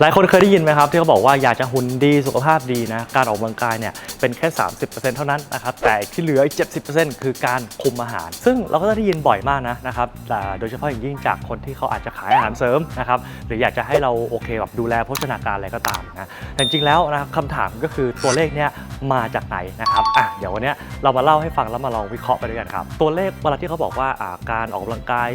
หลายคนเคยได้ยินไหมครับที่เขาบอกว่าอยากจะหุ่นดีสุขภาพดีนะการออกกำลังกายเนี่ยเป็นแค่ 30%เท่านั้นนะครับแต่ที่เหลืออีก70%คือการคุมอาหาร ซึ่งเราก็ได้ยินบ่อยมากนะนะครับโดยเฉพาะอย่างยิ่งจากคนที่เขาอาจจะขายอาหารเสริมนะครับหรืออยากจะให้เราโอเคแบบดูแลโภชนาการอะไรก็ตามนะแต่จริงแล้วนะครับคำถามก็คือตัวเลขเนี่ยมาจากไหนนะครับอะเดี๋ยววันนี้เรามาเล่าให้ฟังแล้วมาลองวิเคราะห์ไปด้วยกันครับตัวเลขเวลาที่เขาบอกว่าการออกกำลังกาย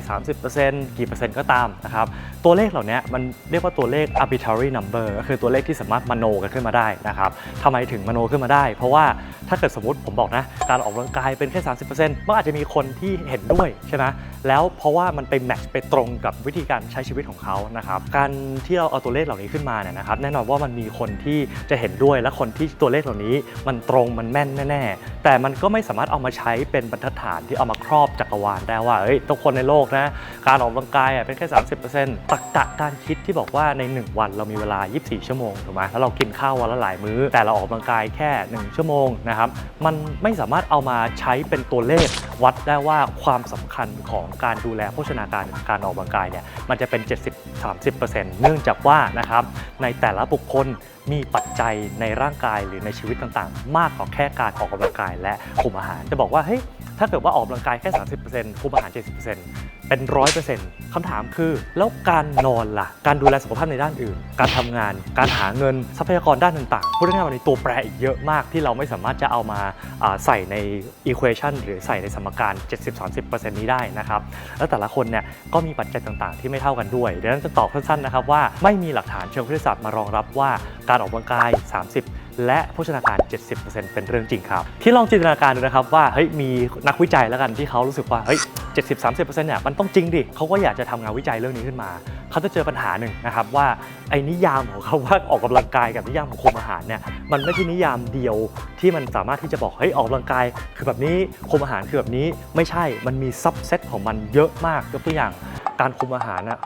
30%กี่เปอร์เซ็นต์ก็ตามนะครับตัวเลขเหล่านี้มันเรียกว่าตัวเลข arbitrary number ก็คือตัวเลขที่สามารถมโนกันขึ้นมาได้นะครับทำไมถึงมโนขึ้นมาได้ เพราะว่าถ้าเกิดสมมติผมบอกนะ การออกกำลังกายเป็นแค่ 30%มันอาจจะมีคนที่เห็นด้วยใช่ไหมแล้วเพราะว่ามันไปแมทช์ไปตรงกับวิธีการใช้ชีวิตของเขานะครับการที่เราเอาตัวเลขเหล่านี้ขึ้นมาเนี่ยนะครับแน่นอนว่ามันมีคนที่จะเห็นด้วยและคนที่ตัวเลขเหล่านี้มันตรงมันแม่นแน่ๆ แต่มันก็ไม่สามารถเอามาใช้เป็นบรรทัดฐานที่เอามาครอบจักรวาลได้ว่าเอ้ยทุกคนในโลกนะ การออกกำลังกายอะเป็นแค่ 30%ตักกะการคิดที่บอกว่าใน 1 วันเรามีเวลา 24 ชั่วโมงถูกไหมแล้วเรากินข้าววันละหลายมื้อ แต่เราออกกำลังกายแค่ 1 ชั่วโมงนะครับมันไม่สามารถเอามาใช้เป็นตัวเลข วัดได้ว่าความสำคัญของการดูแลโภชนาการการออกกำลังกายเนี่ยมันจะเป็น 70-30%เนื่องจากว่านะครับในแต่ละบุคคล มีปัจจัยในร่างกายหรือในชีวิตต่างๆ มากกว่าแค่การออกกำลังกายและคุมอาหาร จะบอกว่าเฮ้ย ถ้าเกิดว่าออกกำลังกายแค่ 30%คุมอาหาร 70%เป็น 100%คำถามคือ แล้วการนอนล่ะ การดูแลสุขภาพในด้านอื่น การทำงาน การหาเงินทรัพยากรด้านต่างๆพูดง่ายๆว่าในตัวแปรอีกเยอะมากที่เราไม่สามารถจะเอามาอ่าใส่ใน equation หรือใส่ในสมการ 70-30%นี้ได้นะครับแล้วแต่ละคนเนี่ยก็มีปัจจัยต่างๆ ที่ไม่เท่ากันด้วยดังนั้นจะตอบสั้นๆนะครับว่าไม่มีหลักฐานเชิงวิทยาศาสตร์มารองรับว่าการออกกำลังกาย 30 และโภชนาการ 70%เป็นเรื่องจริงครับ ที่ลองจินตนาการดูนะครับว่าเฮ้ยมีนักวิจัยแล้วกันที่เขารู้สึกว่าเฮ้ย70-30%เนี่ยมันต้องจริงดิเขาก็อยากจะทำงานวิจัยเรื่องนี้ขึ้นมา เขาจะเจอปัญหาหนึ่งนะครับว่าไอ้นิยามของเขาว่าออกกำลังกายกับนิยามของคุมอาหารเนี่ยมันไม่ใช่นิยามเดียวที่มันสามารถที่จะบอกเฮ้ยออกกำลังกาย คือแบบนี้คุมอาหารคือแบบนี้ไม่ใช่มันมีซับเซตของมันเยอะมากยกตัวอย่างการคุมอาหารนะ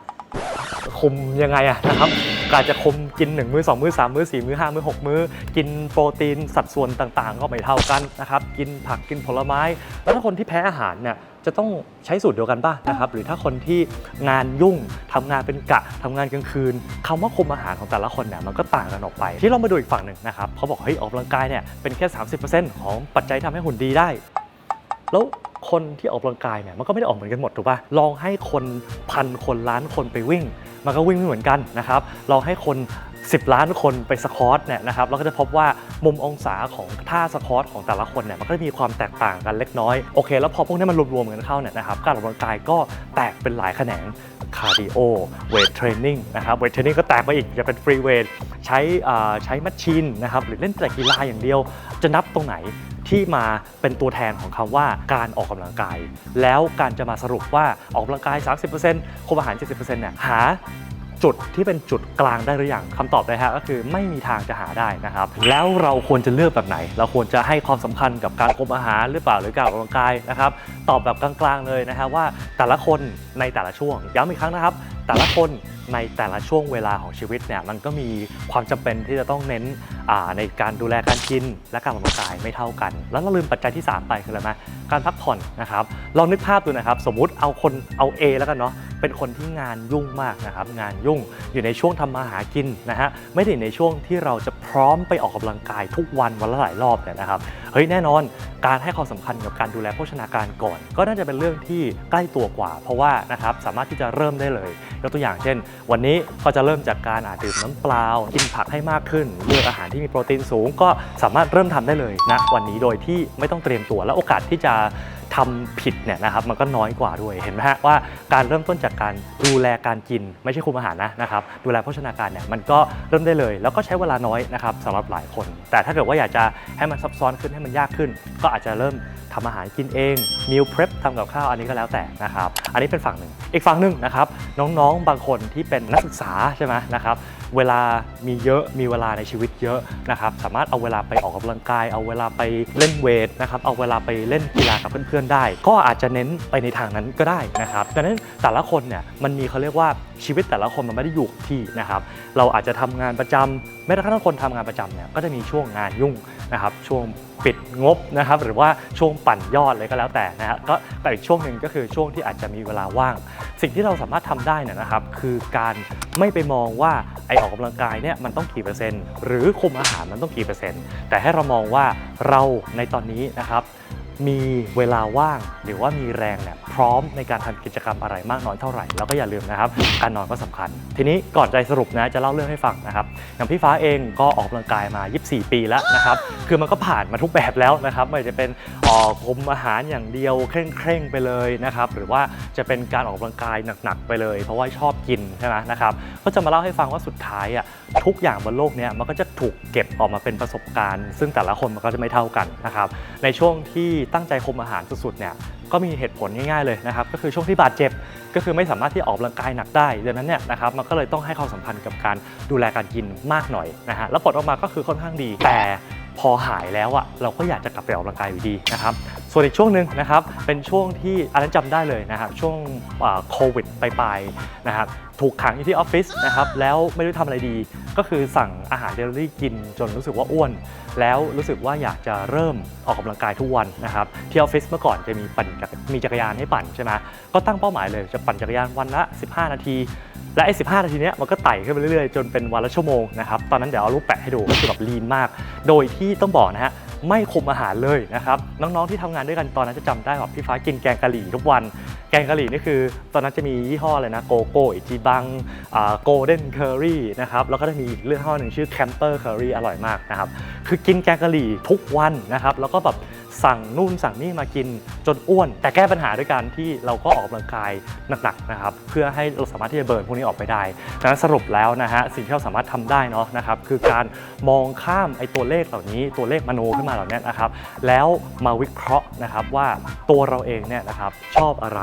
คุมยังไงอะนะครับ การจะคมกิน 1 มื้อ 2 มื้อ 3 มื้อ 4 มื้อ 5 มื้อ 6 มื้อ กินโปรตีนสัดส่วนต่างๆ ก็ไม่เท่ากันนะครับ กินผักกินผลไม้ แล้วถ้าคนที่แพ้อาหารเนี่ยจะต้องใช้สูตรเดียวกันป่ะนะครับ หรือถ้าคนที่งานยุ่งทำงานเป็นกะทำงานกลางคืนคำว่าคุมอาหารของแต่ละคนเนี่ยมันก็ต่างกันออกไป ที่เรามาดูอีกฝั่งหนึ่งนะครับเขาบอกเฮ้ยออกกำลังกายเนี่ยเป็นแค่ 30%ของปัจจัยที่ทำให้หุ่นดีได้ แล้ว คนที่ออกกำลังกายเนี่ยมันก็ไม่ได้ออกเหมือนกันหมดถูกป่ะลองให้คนพันคนล้านคนไปวิ่ง มันก็วิ่งไม่เหมือนกันนะครับลองให้คน 10 ล้านคนไปสควอตเนี่ยนะครับเราก็จะพบว่ามุมองศาของท่าสควอตของแต่ละคนเนี่ยมันก็จะมีความแตกต่างกันเล็กน้อยโอเคแล้วพอพวกนี้มันรวมๆกันเข้าเนี่ยนะครับการออกกำลังกายก็แตกเป็นหลายแขนงคาร์ดิโอเวทเทรนนิ่งนะครับเวทเทรนนิ่งก็แตกไปอีกจะเป็นฟรีเวทใช้ใช้แมชชีนนะครับหรือเล่นแต่กีฬาอย่างเดียวจะนับตรงไหน ที่มาเป็นตัวแทนของคำว่าการออกกำลังกาย แล้วการจะมาสรุปว่าออกกำลังกาย 30%คุมอาหาร 70%เนี่ยหา จุดที่เป็นจุดกลางได้หรือยังคำตอบเลยฮะก็คือไม่มีทางจะหาได้นะครับ แล้วเราควรจะเลือกแบบไหน เราควรจะให้ความสำคัญกับการคุมอาหารหรือเปล่าหรือการออกกำลังกายนะครับ ตอบแบบกลางๆเลยนะฮะว่าแต่ละคนในแต่ละช่วงย้ำอีกครั้งนะครับ แต่ละคนในแต่ละช่วงเวลาของชีวิตเนี่ยมันก็มีความจำเป็นที่จะต้องเน้นในการดูแลการกินและการออกกำลังกายไม่เท่ากัน แล้วเราลืมปัจจัยที่ 3 ไปคืออะไรไหมการพักผ่อนนะครับลองนึกภาพดูนะครับ สมมุติเอาคนเอา A แล้วกันเนาะ เป็นคนที่งานยุ่งมากนะครับ งานยุ่งอยู่ในช่วงทำมาหากินนะฮะไม่ได้ในช่วงที่เราจะพร้อมไปออกกำลังกายทุกวันวันละหลายรอบเนี่ยนะครับเฮ้ยแน่นอนการให้ความสำคัญกับการดูแลโภชนาการก่อน ก็น่าจะเป็นเรื่องที่ใกล้ตัวกว่า เพราะว่านะครับสามารถที่จะเริ่มได้เลยยกตัวอย่างเช่น วันนี้ก็จะเริ่มจากการอาจดื่มน้ำเปล่ากินผักให้มากขึ้นเลือกอาหารที่มีโปรตีนสูง ก็สามารถเริ่มทำได้เลยนะวันนี้โดยที่ไม่ต้องเตรียมตัวและโอกาสที่จะ ทำผิดเนี่ยนะครับมันก็น้อยกว่าด้วยเห็นไหมฮะว่าการเริ่มต้นจากการดูแลการกิน ไม่ใช่คุมอาหารนะนะครับดูแลโภชนาการเนี่ยมันก็เริ่มได้เลย แล้วก็ใช้เวลาน้อยนะครับสำหรับหลายคน แต่ถ้าเกิดว่าอยากจะให้มันซับซ้อนขึ้นให้มันยากขึ้น ก็อาจจะเริ่มทำอาหารกินเองมิลเพรสทำกับข้าวอันนี้ก็แล้วแต่นะครับ อันนี้เป็นฝั่งหนึ่ง อีกฝั่งหนึ่งนะครับ น้องๆบางคนที่เป็นนักศึกษาใช่ไหมนะครับ เวลามีเยอะมีเวลาในชีวิตเยอะนะครับสามารถเอาเวลาไปออกกำลังกาย เอาเวลาไปเล่นเวทนะครับเอาเวลาไปเล่นกีฬากับเพื่อนๆได้ ก็อาจจะเน้นไปในทางนั้นก็ได้นะครับดังนั้นแต่ละคนเนี่ยมันมีเขาเรียกว่าชีวิตแต่ละคนมันไม่ได้อยู่ที่นะครับเราอาจจะทำงานประจำแม้กระทั่งคนทำงานประจำเนี่ยก็จะมีช่วงงานยุ่ง นะครับช่วงปิดงบนะครับหรือว่าช่วงปั่นยอดเลยก็แล้วแต่นะฮะก็แต่อีกช่วงหนึ่งก็คือช่วงที่อาจจะมีเวลาว่าง สิ่งที่เราสามารถทำได้เนี่ยนะครับคือการไม่ไปมองว่าไอออกกำลังกายเนี่ยมันต้องกี่เปอร์เซ็นต์หรือคุมอาหารมันต้องกี่เปอร์เซ็นต์แต่ให้เรามองว่าเราในตอนนี้นะครับ มีเวลาว่างหรือว่ามีแรงเนี่ยพร้อมในการทำกิจกรรมอะไรมากน้อยเท่าไหร่ แล้วก็อย่าลืมนะครับ การนอนก็สำคัญ ทีนี้ก่อนใจสรุปนะจะเล่าเรื่องให้ฟังนะครับ อย่างพี่ฟ้าเองก็ออกกำลังกายมา 24 ปีแล้วนะครับ คือมันก็ผ่านมาทุกแบบแล้วนะครับไม่ว่าจะเป็นออกคุมอาหารอย่างเดียวเคร่งเคร่งๆไปเลยนะครับ หรือว่าจะเป็นการออกกำลังกายหนักๆไปเลย เพราะว่าชอบกินใช่ไหมนะครับก็จะมาเล่าให้ฟังว่าสุดท้ายอะทุกอย่างบนโลกเนี้ยมันก็จะถูกเก็บออกมาเป็นประสบการณ์ ซึ่งแต่ละคนมันก็จะไม่เท่ากันนะครับในช่วงที่ตั้งใจคุมอาหารสุดๆเนี่ยก็มีเหตุผลง่ายๆเลยนะครับก็คือช่วงที่บาดเจ็บก็คือไม่สามารถที่ออกกำลังกายหนักได้ดังนั้นเนี่ยนะครับมันก็เลยต้องให้ความสัมพันธ์กับการดูแลการกินมากหน่อยนะฮะแล้วผลออกมาก็คือค่อนข้างดีแต่พอหายแล้วอะเราก็อยากจะกลับไปออกกำลังกายอยู่ดีนะครับ ส่วนอีกช่วงหนึ่งนะครับเป็นช่วงที่อันนั้นจำได้เลยนะครับช่วงโควิดปลายๆนะครับถูกขังอยู่ที่ออฟฟิศนะครับแล้วไม่รู้ทำอะไรดี ก็คือสั่งอาหารเดลิเวอรี่กินจนรู้สึกว่าอ้วน แล้วรู้สึกว่าอยากจะเริ่มออกกำลังกายทุกวันนะครับที่ออฟฟิศเมื่อก่อนจะมีปั่นมีจักรยานให้ปั่นใช่ไหมก็ตั้งเป้าหมายเลยจะปั่นจักรยานวันละ 15 นาทีและไอ้15นาทีเนี้ยมันก็ไต่ขึ้นไปเรื่อยๆ จนเป็นวันละชั่วโมงนะครับ ตอนนั้นเดี๋ยวเอารูปแปะให้ดูก็คือแบบลีนมาก โดยที่ต้องบอกนะฮะ ไม่คุมอาหารเลยนะครับน้องๆที่ทำงานด้วยกันตอนนั้นจะจำได้ครับพี่ฟ้ากินแกงกะหรี่ทุกวัน แกงกะหรี่นี่คือ ตอนนั้นจะมียี่ห้ออะไรนะโกโก้อิจิบังโกลเด้นเคอรี่นะครับแล้วก็จะมีอีกเรื่องห้อหนึ่งชื่อแคมเปอร์เคอรี่อร่อยมากนะครับคือกินแกงกะหรี่ทุกวันนะครับแล้วก็แบบ สั่งนู่นสั่งนี่มากินจนอ้วน แต่แก้ปัญหาด้วยการที่เราก็ออกกำลังกายหนักๆนะครับเพื่อให้เราสามารถที่จะเบิร์นพวกนี้ออกไปได้ดังนั้นสรุปแล้วนะฮะสิ่งที่เราสามารถทำได้เนาะนะครับคือการมองข้ามไอ้ตัวเลขเหล่านี้ตัวเลขมโนขึ้นมาเหล่านี้นะครับแล้วมาวิเคราะห์นะครับว่าตัวเราเองเนี่ยนะครับชอบอะไร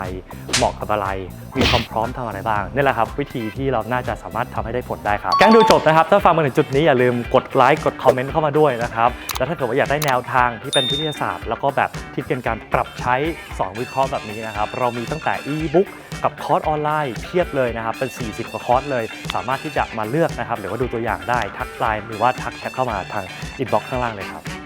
เหมาะกับอะไร มีความพร้อมทำอะไรบ้างนี่แหละครับวิธีที่เราน่าจะสามารถทำให้ได้ผลได้ครับแกงดูจบนะครับถ้าฟังมาถึงจุดนี้อย่าลืมกดไลค์กดคอมเมนต์เข้ามาด้วยนะครับแล้วถ้าเกิดว่าอยากได้แนวทางที่เป็นวิทยาศาสตร์แล้วก็แบบที่เป็นการปรับใช้สอนวิเคราะห์แบบนี้นะครับ เรามีตั้งแต่อีบุ๊กกับคอร์สออนไลน์เพียบเลยนะครับ เป็น 40 กว่าคอร์สเลย สามารถที่จะมาเลือกนะครับ หรือว่าดูตัวอย่างได้ทักไลน์หรือว่าทักแชทเข้ามาทางอินบ็อกซ์ข้างล่างเลยครับ